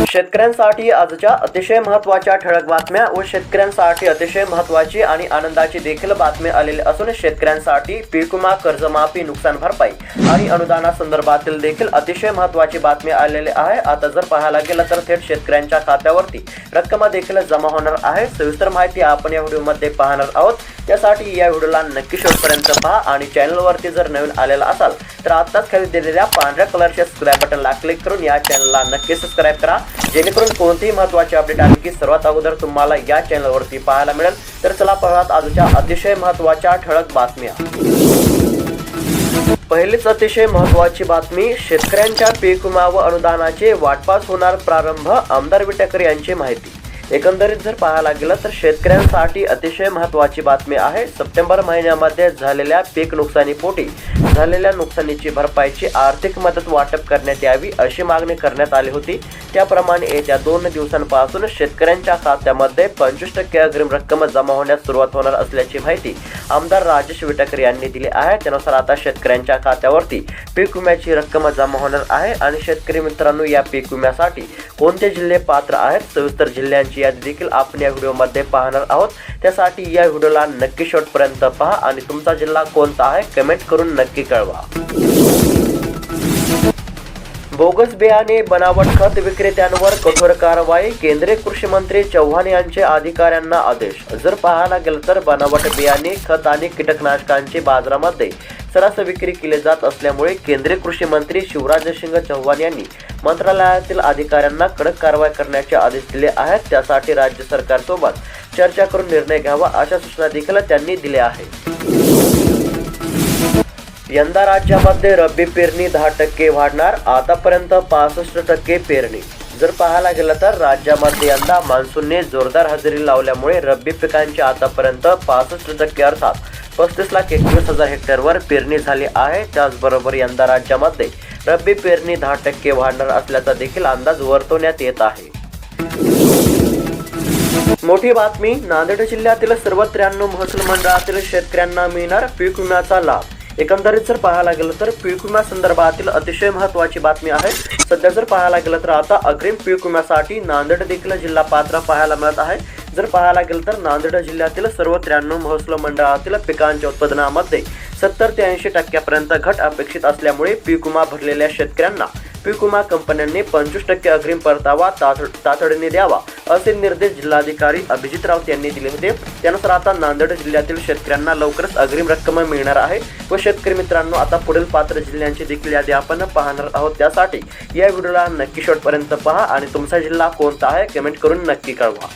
शेतकऱ्यांसाठी आजच्या अतिशय महत्त्वाच्या ठळक बातम्या व शेतकऱ्यांसाठी अतिशय महत्त्वाची आणि आनंदाची देखील बातमी आलेली असून शेतकऱ्यांसाठी पीक विमा कर्जमाफी नुकसान भरपाई आणि अनुदानासंदर्भातील देखील अतिशय महत्त्वाची बातमी आलेली आहे. आता जर पाहायला गेलं तर थेट शेतकऱ्यांच्या खात्यावरती रक्कम देखील जमा होणार आहे. सविस्तर माहिती आपण या व्हिडिओमध्ये पाहणार आहोत. त्यासाठी या व्हिडिओला नक्की शेवटपर्यंत पहा आणि चॅनलवरती जर नवीन आलेला असाल तर आत्ताच खाली दिलेल्या पांढऱ्या कलरच्या सबस्क्राईब बटनला क्लिक करून या चॅनलला नक्की सबस्क्राईब करा. जेणेकरून कोणतीही महत्त्वाची अपडेट आले की सर्वात अगोदर तुम्हाला या चॅनलवरती पाहायला मिळेल. तर चला पाहत आजच्या अतिशय महत्त्वाच्या ठळक बातम्या. पहिलीच अतिशय महत्त्वाची बातमी शेतकऱ्यांच्या पीक विमा व अनुदानाचे वाटपास होणार प्रारंभ आमदार विटेकर यांची माहिती. एकंदरीत जर पाहायला गेलं तर शेतकऱ्यांसाठी अतिशय महत्त्वाची बातमी आहे. सप्टेंबर महिन्यामध्ये झालेल्या पीक नुकसानीपोटी झालेल्या नुकसानीची भरपाईची आर्थिक मदत वाटप करण्यात यावी अशी मागणी करण्यात आली होती. त्याप्रमाणे येत्या दोन दिवसांपासून शेतकऱ्यांच्या खात्यामध्ये पंचवीस टक्के अग्रिम रक्कम जमा होण्यास सुरुवात होणार असल्याची माहिती आमदार राजेश विटकर यांनी दिली आहे. त्यानुसार आता शेतकऱ्यांच्या खात्यावरती पीक विम्याची रक्कम जमा होणार आहे आणि शेतकरी मित्रांनो या पीक विम्यासाठी कोणते जिल्हे पात्र आहेत? सविस्तर जिल्ह्यांची यादी देखील आपण या व्हिडिओमध्ये पाहणार आहोत. त्यासाठी या व्हिडिओला नक्की शेवटपर्यंत पहा आणि तुमचा जिल्हा कोणता आहे कमेंट करून नक्की कळवा. बोगस बियाणे बनावट खत विक्रेत्यांवर कठोर कारवाई केंद्रीय कृषी मंत्री चव्हाण यांचे अधिकाऱ्यांना आदेश. जर पाहायला गेलं तर बनावट बियाणे खत आणि कीटकनाशकांची बाजारामध्ये सरास विक्री केली जात असल्यामुळे केंद्रीय कृषी मंत्री शिवराज सिंग चव्हाण यांनी मंत्रालयातील अधिकाऱ्यांना कडक कारवाई करण्याचे आदेश दिले आहेत. त्यासाठी राज्य सरकारसोबत चर्चा करून निर्णय घ्यावा अशा सूचना देखील त्यांनी दिल्या आहेत. यंदा राज्यामध्ये रब्बी पेरणी दहा टक्के वाढणार आतापर्यंत पासष्ट टक्के पेरणी. जर पाहायला गेलं तर राज्यामध्ये यंदा मान्सूनने जोरदार हजेरी लावल्यामुळे रब्बी पिकांची आतापर्यंत पासष्ट टक्के अर्थात पस्तीस लाख एकवीस हजार हेक्टरवर पेरणी झाली आहे. त्याचबरोबर यंदा राज्यामध्ये रब्बी पेरणी दहा टक्के वाढणार असल्याचा देखील अंदाज वर्तवण्यात येत आहे. मोठी बातमी नांदेड जिल्ह्यातील सर्व त्र्याण्णव महसूल मंडळातील शेतकऱ्यांना मिळणार पीक विम्याचा लाभ. एकंदरीत जर पाहायला गेलं तर पीक विमा संदर्भातील अतिशय महत्त्वाची बातमी आहे. सध्या जर पाहायला गेलं तर आता अग्रिम पीक विम्यासाठी नांदेड देखील जिल्हा पात्र पाहायला मिळत आहे. जर पाहायला गेलं तर नांदेड जिल्ह्यातील सर्व त्र्याण्णव महसूल मंडळातील पिकांच्या उत्पादनामध्ये सत्तर ते ऐंशी टक्क्यापर्यंत घट अपेक्षित असल्यामुळे पीक विमा भरलेल्या शेतकऱ्यांना पीक विमा कंपन्यांनी पंचवीस टक्के अग्रिम परतावा तातड तातडीने द्यावा असे निर्देश जिल्हाधिकारी अभिजित राऊत यांनी दिले होते त्यानुसार आता नांदेड जिल्ह्यातील शेतकऱ्यांना लवकरच अग्रिम रक्कम मिळणार आहे. व शेतकरी मित्रांनो आता पुढील पात्र जिल्ह्यांची देखील यादी आपण पाहणार आहोत. त्यासाठी या व्हिडिओला नक्की शेवटपर्यंत पहा आणि तुमचा जिल्हा कोणता आहे कमेंट करून नक्की कळवा.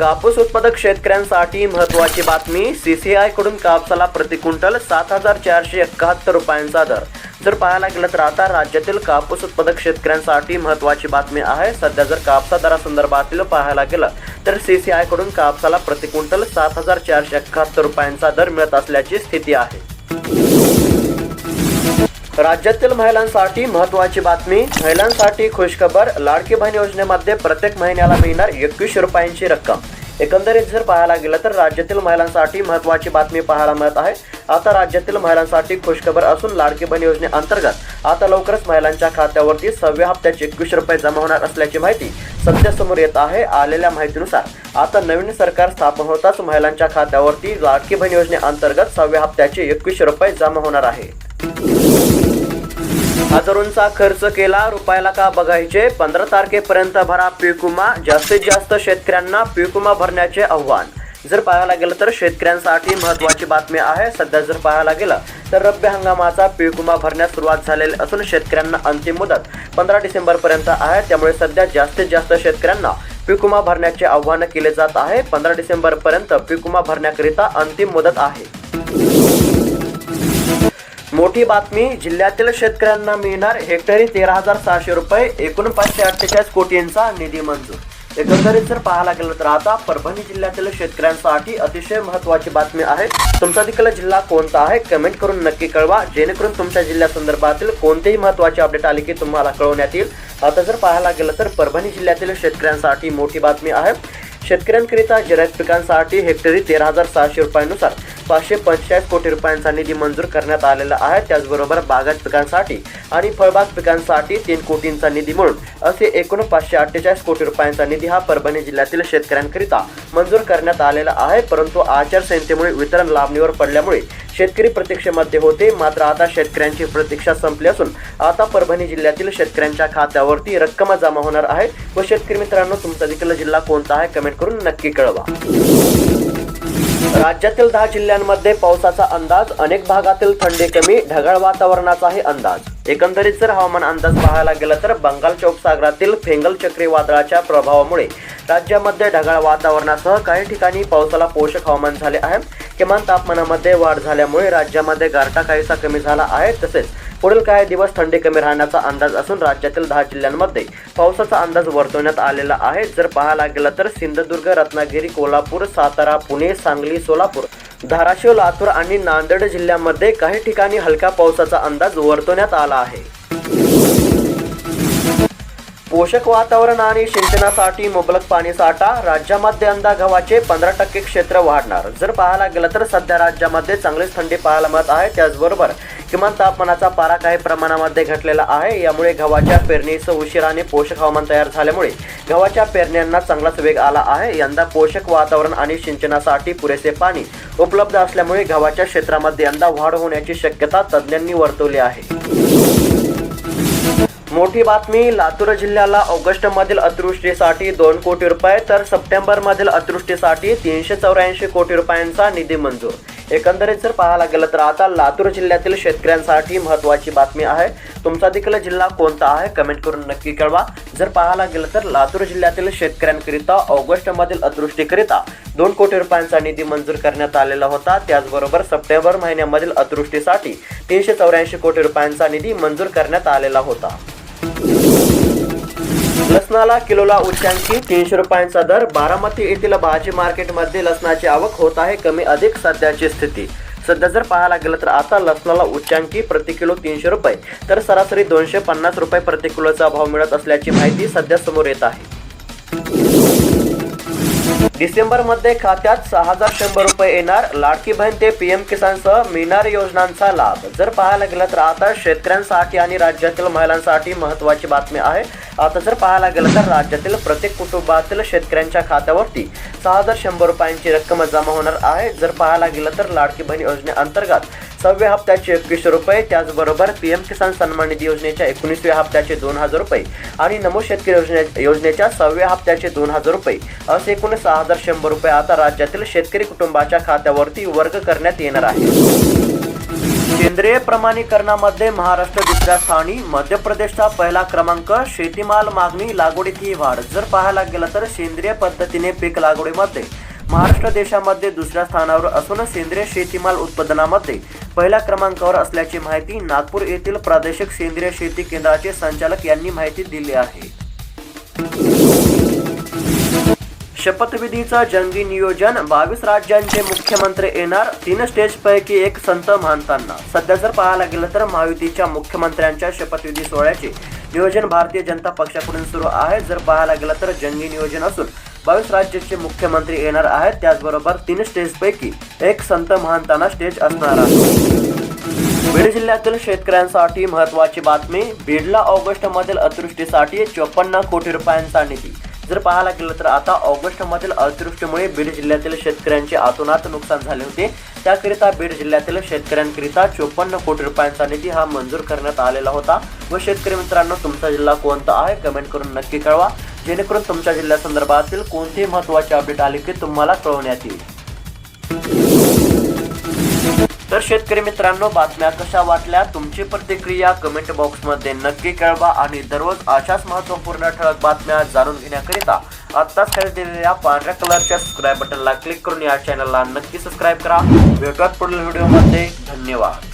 कापूस उत्पादक शेतकऱ्यांसाठी महत्त्वाची बातमी सीसीआयकडून कापसाला प्रति क्विंटल सात हजार चारशे एकाहत्तर रुपयांचा दर. जर पाहायला गेलं तर आता राज्यातील कापूस उत्पादक शेतकऱ्यांसाठी महत्त्वाची बातमी आहे. सध्या जर कापसा दरासंदर्भातील पाहायला गेलं तर सीसीआयकडून कापसाला प्रति क्विंटल सात हजार चारशे एकाहत्तर रुपयांचा दर मिळत असल्याची स्थिती आहे. राज्यातील महिलांसाठी महत्त्वाची बातमी महिलांसाठी खुशखबर लाडकी बहीण योजनेमध्ये प्रत्येक महिन्याला मिळणार एकवीसशे रुपयांची रक्कम. एकंदरीत जर पाहायला गेलं तर राज्यातील महिलांसाठी महत्त्वाची बातमी पाहायला मिळत आहे. आता राज्यातील महिलांसाठी खुशखबर असून लाडकी बहीण योजनेअंतर्गत आता लवकरच महिलांच्या खात्यावरती सव्या हप्त्याचे एकवीस रुपये जमा होणार असल्याची माहिती सध्या समोर येत आहे. आलेल्या माहितीनुसार आता नवीन सरकार स्थापन होताच महिलांच्या खात्यावरती लाडकी बहीण योजनेअंतर्गत सव्या हप्त्याचे एकवीस रुपये जमा होणार आहे. हजारोंचा खर्च केला रुपयाला का बघायचे? पंधरा तारखेपर्यंत भरा पीक विमा जास्तीत जास्त शेतकऱ्यांना पीक विमा भरण्याचे आव्हान. जर पाहायला गेलं तर शेतकऱ्यांसाठी महत्त्वाची बातमी आहे. सध्या जर पाहायला गेलं तर रब्बी हंगामाचा पीक विमा भरण्यास सुरुवात झालेली असून शेतकऱ्यांना अंतिम मुदत पंधरा डिसेंबरपर्यंत आहे. त्यामुळे सध्या जास्तीत जास्त शेतकऱ्यांना पीक विमा भरण्याचे आव्हान केले जात आहे. पंधरा डिसेंबरपर्यंत पीक विमा भरण्याकरिता अंतिम मुदत आहे. मोठी बातमी जिल्ह्यातील शेतकऱ्यांना मिळणार हेक्टरी तेरा हजार सहाशे रुपये एकूण पाचशे अठ्ठेचाळीस कोटींचा निधी मंजूर. एकंदरीत जर पाहायला गेलं तर आता परभणी जिल्ह्यातील शेतकऱ्यांसाठी अतिशय महत्त्वाची बातमी आहे. तुमचा तिकडला जिल्हा कोणता आहे कमेंट करून नक्की कळवा. जेणेकरून तुमच्या जिल्ह्यासंदर्भातील कोणतेही महत्त्वाचे अपडेट आले की तुम्हाला कळवण्यात येईल. आता जर पाहायला गेलं तर परभणी जिल्ह्यातील शेतकऱ्यांसाठी मोठी बातमी आहे. शेतकऱ्यांकरिता जिरायत पिकांसाठी हेक्टरी तेरा हजार सहाशे रुपयांनुसार पाचशे पंचेचाळीस कोटी रुपयांचा निधी मंजूर करण्यात आलेला आहे. त्याचबरोबर बागायत पिकांसाठी आणि फळबाग पिकांसाठी तीन कोटींचा निधी मिळून असे एकूण पाचशे अठ्ठेचाळीस कोटी रुपयांचा निधी हा परभणी जिल्ह्यातील शेतकऱ्यांकरिता मंजूर करण्यात आलेला आहे. परंतु आचारसंहितेमुळे वितरण लांबणीवर पडल्यामुळे शेतकरी प्रतीक्षेमध्ये होते. मात्र आता शेतकऱ्यांची प्रतीक्षा संपली असून आता परभणी जिल्ह्यातील शेतकऱ्यांच्या खात्यावरती रक्कम जमा होणार आहे. व शेतकरी मित्रांनो तुमचा देखील जिल्हा कोणता आहे कमेंट करून नक्की कळवा. राज्यातील दहा जिल्ह्यांमध्ये पावसाचा अंदाज अनेक भागातील थंडी कमी ढगाळ वातावरणाचाही अंदाज. एकंदरीत जर हवामान अंदाज पाहायला गेला तर बंगालच्या उपसागरातील फेंगल चक्रीवादळाच्या प्रभावामुळे राज्यामध्ये ढगाळ वातावरणासह काही ठिकाणी पावसाला पोषक हवामान झाले आहे. किमान तापमानामध्ये वाढ झाल्यामुळे राज्यामध्ये गारठा काहीसा कमी झाला आहे. तसेच पुढील काही दिवस थंडी कमी राहण्याचा अंदाज असून राज्यातील दहा जिल्ह्यांमध्ये पावसाचा अंदाज वर्तवण्यात आलेला आहे. जर पाहायला गेला तर सिंधुदुर्ग रत्नागिरी कोल्हापूर सातारा पुणे सांगली सोलापूर धाराशिव लातूर आणि नांदेड जिल्ह्यामध्ये काही ठिकाणी हलक्या पावसाचा अंदाज वर्तवण्यात आला आहे. पोषक वातावरण आणि सिंचनासाठी मुबलक पाणी साठा राज्यामध्ये यंदा गव्हाचे पंधरा टक्के क्षेत्र वाढणार. जर पाहायला गेलं तर सध्या राज्यामध्ये चांगलीच थंडी पाहायला मिळत आहे. त्याचबरोबर किमान तापमानाचा पारा काही प्रमाणामध्ये घटलेला आहे. यामुळे गव्हाच्या पेरणीचं उशिराने पोषक हवामान तयार झाल्यामुळे गव्हाच्या पेरण्यांना चांगलाच वेग आला आहे. यंदा पोषक वातावरण आणि सिंचनासाठी पुरेसे पाणी उपलब्ध असल्यामुळे गव्हाच्या क्षेत्रामध्ये यंदा वाढ होण्याची शक्यता तज्ज्ञांनी वर्तवली आहे. मोठी बातमी लातूर जिल्ह्याला ऑगस्ट मधील अतिवृष्टीसाठी दोन कोटी रुपये तर सप्टेंबर मधील अतिवृष्टीसाठी तीनशे चौऱ्याऐंशी कोटी रुपयांचा निधी मंजूर. एकंदरीत जर पाहायला गेलं तर आता लातूर जिल्ह्यातील शेतकऱ्यांसाठी महत्त्वाची बातमी आहे. तुमचा देखील जिल्हा कोणता आहे? कमेंट करून नक्की कळवा. जर पाहायला गेलं तर लातूर जिल्ह्यातील शेतकऱ्यांकरिता ऑगस्टमधील अतृष्टीकरिता दोन कोटी रुपयांचा निधी मंजूर करण्यात आलेला होता. त्याचबरोबर सप्टेंबर महिन्यामधील अतृष्टीसाठी तीनशे चौऱ्याऐंशी कोटी रुपयांचा निधी मंजूर करण्यात आलेला होता. लसणाला किलोला उच्चांकी तीनशे रुपयांचा दर. बारामती येथील भाजी मार्केटमध्ये लसणाची आवक होत आहे कमी अधिक सध्याची स्थिती. सध्या जर पाहायला गेलं तर आता लसणाला उच्चांकी प्रति किलो तीनशे रुपये. तर सरासरी दोनशे पन्नास रुपये प्रति किलोचा भाव मिळत असल्याची माहिती सध्या समोर येत आहे. डिसेंबरमध्ये खात्यात सहा हजार शंभर रुपये येणार. लाडकी बहीण ते पीएम एम किसानसह मिळणार योजनांचा लाभ. जर पाहायला गेलं तर आता शेतकऱ्यांसाठी आणि राज्यातील महिलांसाठी महत्त्वाची बातमी आहे. आता जर पाहायला गेलं तर राज्यातील प्रत्येक कुटुंबातील शेतकऱ्यांच्या खात्यावरती सहा हजार शंभर रुपयांची रक्कम जमा होणार आहे. जर पाहायला गेलं तर लाडकी बहीण योजनेअंतर्गत सहाव्या हप्त्याचे एकवीसशे रुपये त्याचबरोबर पी एम किसान सन्मान निधी योजनेच्या एकोणीसव्या हप्त्याचे दोन हजार रुपये आणि नमो शेतकरी योजने योजनेच्या सहाव्या हप्त्याचे दोन हजार रुपये. असे एकूण सहा हजार शंभर रुपये आता राज्यातील शेतकरी कुटुंबाच्या खात्यावरती वर्ग करण्यात येणार आहे. केंद्रीय प्रमाणीकरणामध्ये महाराष्ट्र दुसऱ्या स्थानी मध्य प्रदेशचा पहिला क्रमांक शेतीमाल मागणी लागवडीतही वाढ. जर पाहायला गेलं तर सेंद्रिय पद्धतीने पीक लागवडीमध्ये महाराष्ट्र देशामध्ये दुसऱ्या स्थानावर असून सेंद्रिय शेतीमाल उत्पादनामध्ये पहिल्या क्रमांकावर असल्याची माहिती नागपूर येथील प्रादेशिक सेंद्रिय शेती केंद्राचे संचालक यांनी माहिती दिली आहे. शपथविधीचं जंगी नियोजन बावीस राज्यांचे मुख्यमंत्री येणार तीन स्टेज पैकी एक संत मानताना सध्या जर पाहायला गेलं तर महायुतीच्या मुख्यमंत्र्यांच्या शपथविधी सोहळ्याचे नियोजन भारतीय जनता पक्षाकडून सुरू आहे. जर पाहायला गेलं तर जंगी नियोजन असून बावीस राज्याचे मुख्यमंत्री येणार आहेत. त्याचबरोबर तीन स्टेज पैकी एक संत महानताना स्टेज असणार आहे. बीड जिल्ह्यातील शेतकऱ्यांसाठी महत्त्वाची बातमी बीडला ऑगस्ट मधील अतिवृष्टीसाठी चोपन्न कोटी रुपयांचा निधी. जर पाहायला गेलं तर आता ऑगस्ट मधील अतिवृष्टीमुळे बीड जिल्ह्यातील शेतकऱ्यांचे आतोनात नुकसान झाले होते. त्याकरिता बीड जिल्ह्यातील शेतकऱ्यांकरिता चोपन्न कोटी रुपयांचा निधी हा मंजूर करण्यात आलेला होता. व शेतकरी मित्रांनो तुमचा जिल्हा कोणता आहे? कमेंट करून नक्की कळवा. जेणेकरून तुमच्या जिल्ह्यासंदर्भातील कोणतेही महत्त्वाचे अपडेट आले की तुम्हाला कळवण्यात येईल. तर शेतकरी मित्रांनो बातम्या कशा वाटल्या तुमची प्रतिक्रिया कमेंट बॉक्समध्ये नक्की कळवा आणि दररोज अशाच महत्त्वपूर्ण ठळक बातम्या जाणून घेण्याकरिता आत्ताच खाली दिलेल्या पांढऱ्या कलरच्या सबस्क्राईब बटनला क्लिक करून या चॅनलला नक्की सबस्क्राईब करा. भेटूयात पुढील व्हिडिओमध्ये धन्यवाद.